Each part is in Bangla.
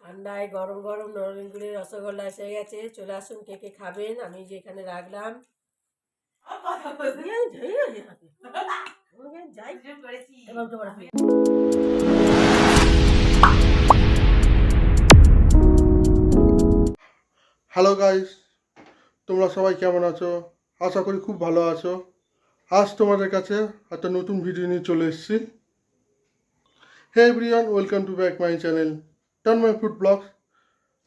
ঠান্ডায় গরম গরম নরেনগুড়ির রসগোল্লা এসে গেছে। চলে আসুন, কে কে খাবেন? আমি যে এখানে রাখলাম। হ্যালো গাইস তোমরা সবাই কেমন আছো? আশা করি খুব ভালো আছো। আজ তোমাদের কাছে একটা নতুন ভিডিও নিয়ে চলে এসেছি। Hey everyone welcome to back my channel Tanmoy food blogs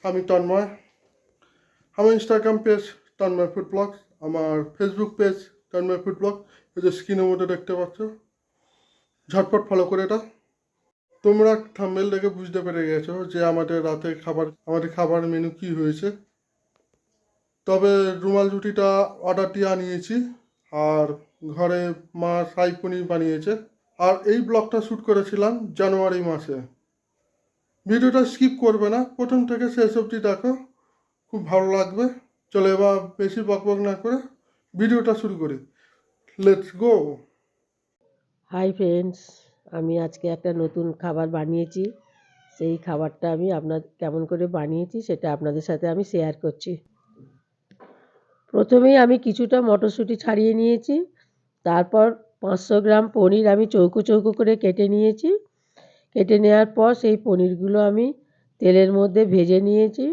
আমি তন্ময় আমার Instagram page Tanmoy food blogs আমার Facebook page Tanmoy food blog এই যে স্ক্রিনের মধ্যে দেখতে পাচ্ছ। ঝটপট ফলো করে এটা। তোমরা থাম্বেল দেখে বুঝতে পেরে গেছো যে আমাদের রাতে খাবার, আমাদের খাবার মেনু কি হয়েছে। তবে রুমাল রুটিটা অর্ডার দিয়ে আনিয়েছি, আর ঘরে মা সাই পনির বানিয়েছে। আর এই ব্লগটা শ্যুট করেছিলাম জানুয়ারি মাসে। ভিডিওটা স্কিপ করবে না, প্রথম থেকে শেষ অবধি দেখো, খুব ভালো লাগবে। চলো এবার বেশি বকবক না করে ভিডিওটা শুরু করি। লেটস গো হাই ফ্রেন্ডস আমি আজকে একটা নতুন খাবার বানিয়েছি। সেই খাবারটা আমি আপনার কেমন করে বানিয়েছি সেটা আপনাদের সাথে আমি শেয়ার করছি। প্রথমেই আমি কিছুটা মটরশুঁটি ছাড়িয়ে নিয়েছি, তারপর পাঁচশো গ্রাম পনির আমি চৌকো চৌকো করে কেটে নিয়েছি। কেটে নেওয়ার পর সেই পনিরগুলো আমি তেলের মধ্যে ভেজে নিয়েছি।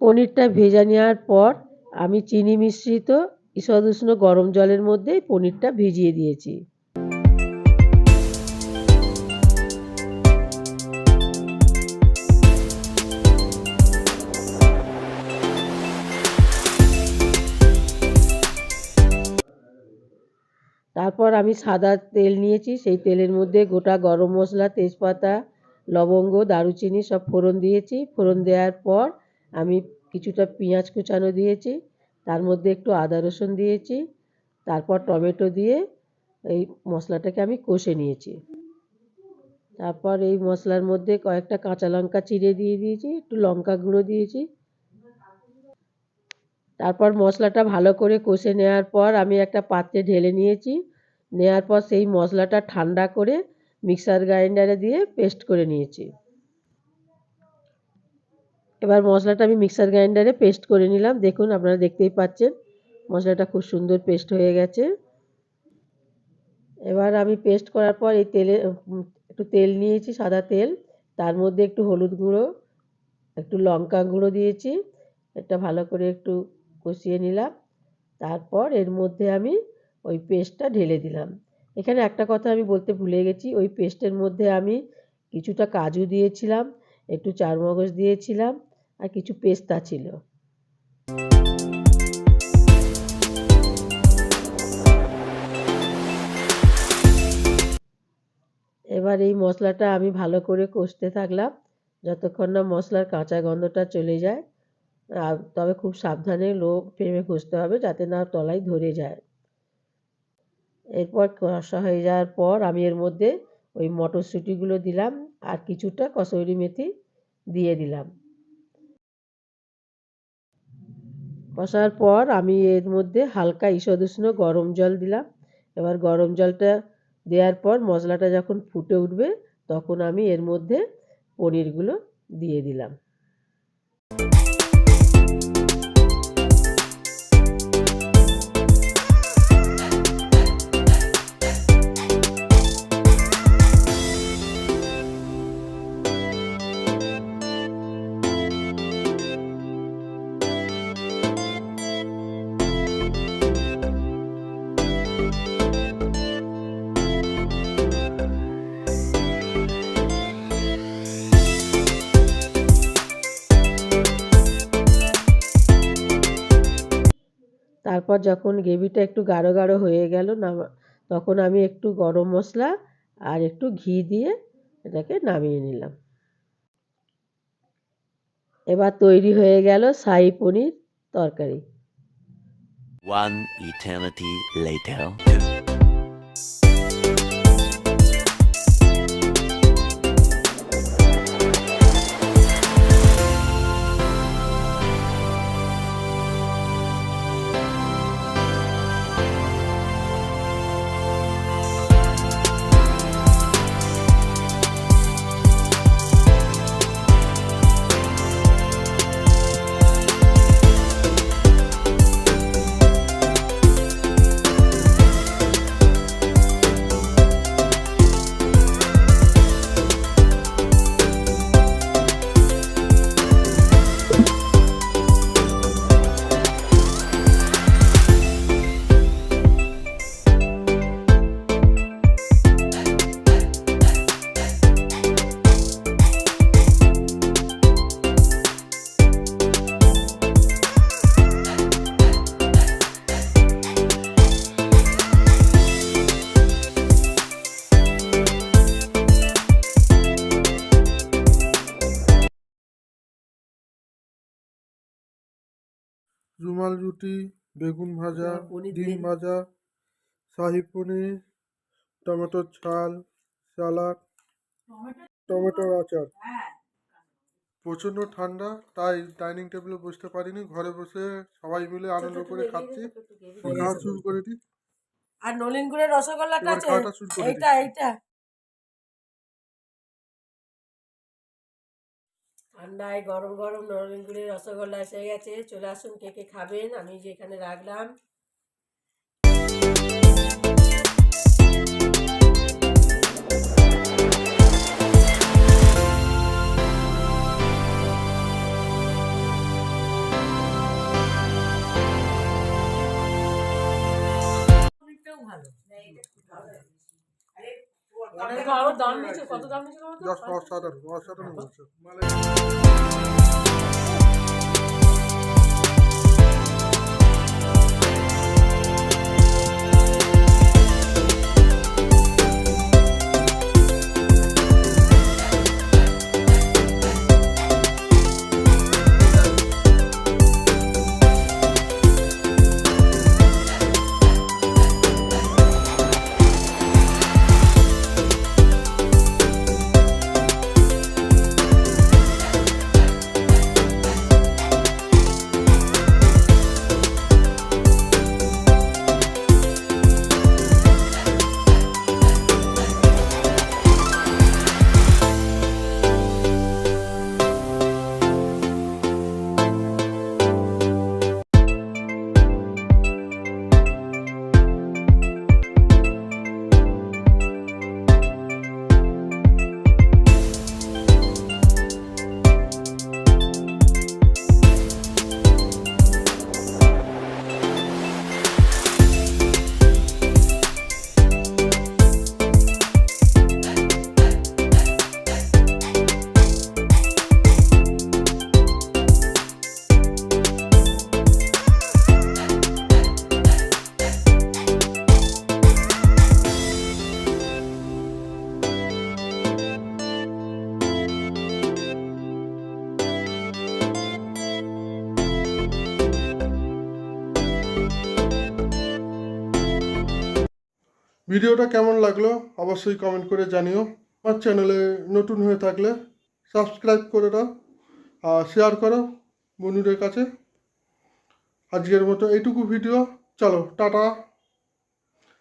পনিরটা ভেজে নেওয়ার পর আমি চিনি মিশ্রিত ঈষদ উষ্ণ গরম জলের মধ্যে পনিরটা ভিজিয়ে দিয়েছি। তারপর আমি সাদা তেল নিয়েছি, সেই তেলের মধ্যে গোটা গরম মশলা, তেজপাতা, লবঙ্গ, দারুচিনি সব ফোড়ন দিয়েছি। ফোড়ন দেওয়ার পর আমি কিছুটা পেঁয়াজ কুচানো দিয়েছি, তার মধ্যে একটু আদা রসুন দিয়েছি, তারপর টমেটো দিয়ে এই মশলাটাকে আমি কষে নিয়েছি। তারপর এই মশলার মধ্যে কয়েকটা কাঁচা লঙ্কা চিড়ে দিয়ে দিয়েছি, একটু লঙ্কা গুঁড়ো দিয়েছি। তারপর মশলাটা ভালো করে কষে নেওয়ার পর আমি একটা পাত্রে ঢেলে নিয়েছি। নেওয়ার পর সেই মশলাটা ঠান্ডা করে মিক্সার গ্রাইন্ডারে দিয়ে পেস্ট করে নিয়েছি। এবার মশলাটা আমি মিক্সার গ্রাইন্ডারে পেস্ট করে নিলাম। দেখুন, আপনারা দেখতেই পাচ্ছেন, মশলাটা খুব সুন্দর পেস্ট হয়ে গেছে। এবার আমি পেস্ট করার পর এই তেলে, একটু তেল নিয়েছি, সাদা তেল। তার মধ্যে একটু হলুদ গুঁড়ো, একটু লঙ্কা গুঁড়ো দিয়েছি। এটা ভালো করে একটু কষিয়ে নিলাম। তারপর এর মধ্যে আমি ওই পেস্টটা ঢেলে দিলাম। এখানে একটা কথা আমি বলতে ভুলে গেছি, ওই পেস্টের মধ্যে আমি কিছুটা কাজু দিয়েছিলাম, একটু চারমগজ দিয়েছিলাম, আর কিছু পেস্তা ছিল। এবার এই মশলাটা আমি ভালো করে কষতে থাকলাম, যতক্ষণ না মশলার কাঁচা গন্ধটা চলে যায়। আর তবে খুব সাবধানে লো ফ্লেমে কষতে হবে, যাতে না তলায় ধরে যায়। এরপর কষা হয়ে যাওয়ার পর আমি এর মধ্যে ওই মটরশুঁটিগুলো দিলাম আর কিছুটা কসুরি মেথি দিয়ে দিলাম। কষার পর আমি এর মধ্যে হালকা ঈষদ উষ্ণ গরম জল দিলাম। এবার গরম জলটা দেওয়ার পর মশলাটা যখন ফুটে উঠবে তখন আমি এর মধ্যে পনিরগুলো দিয়ে দিলাম। তারপর যখন গ্রেভিটা একটু গাঢ় গাঢ় হয়ে গেল, না, তখন আমি একটু গরম মশলা আর একটু ঘি দিয়ে এটাকে নামিয়ে নিলাম এবার তৈরি হয়ে গেল শাহী পনির তরকারি One eternity later. রুমাল রুটি বেগুন ভাজা ডিম ভাজা শাহি পনির টমেটোর ছাল সালাড টমেটোর আচার। প্রচণ্ড ঠান্ডা তাই ডাইনিং টেবিলে বসতে পারিনি। ঘরে বসে সবাই মিলে আনন্দ করে খাচ্ছি। খাওয়া শুরু করে দিই। আর নলিন গুড়ের রসগোল্লাটা আছে এইটা এইটা। ঠান্ডায় গরম গরম গুড়ের রসগোল্লা এসে গেছে। চলে আসুন কে কে খাবেন, আমি যেখানে রাখলাম। এটা আরও দাম নিচ্ছে কত দাম নিচ্ছে দশ দশ হাজার। দশ অসাধারণ ভিডিওটা কেমন লাগল অবশ্যই কমেন্ট করে জানিও। আমার চ্যানেলে নতুন হয়ে থাকলে সাবস্ক্রাইব করে দাও আর শেয়ার করো বন্ধুদের কাছে। আজকের মতো এইটুকু ভিডিও চলো, টাটা।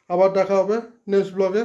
আবার দেখা হবে নেক্সট ব্লগে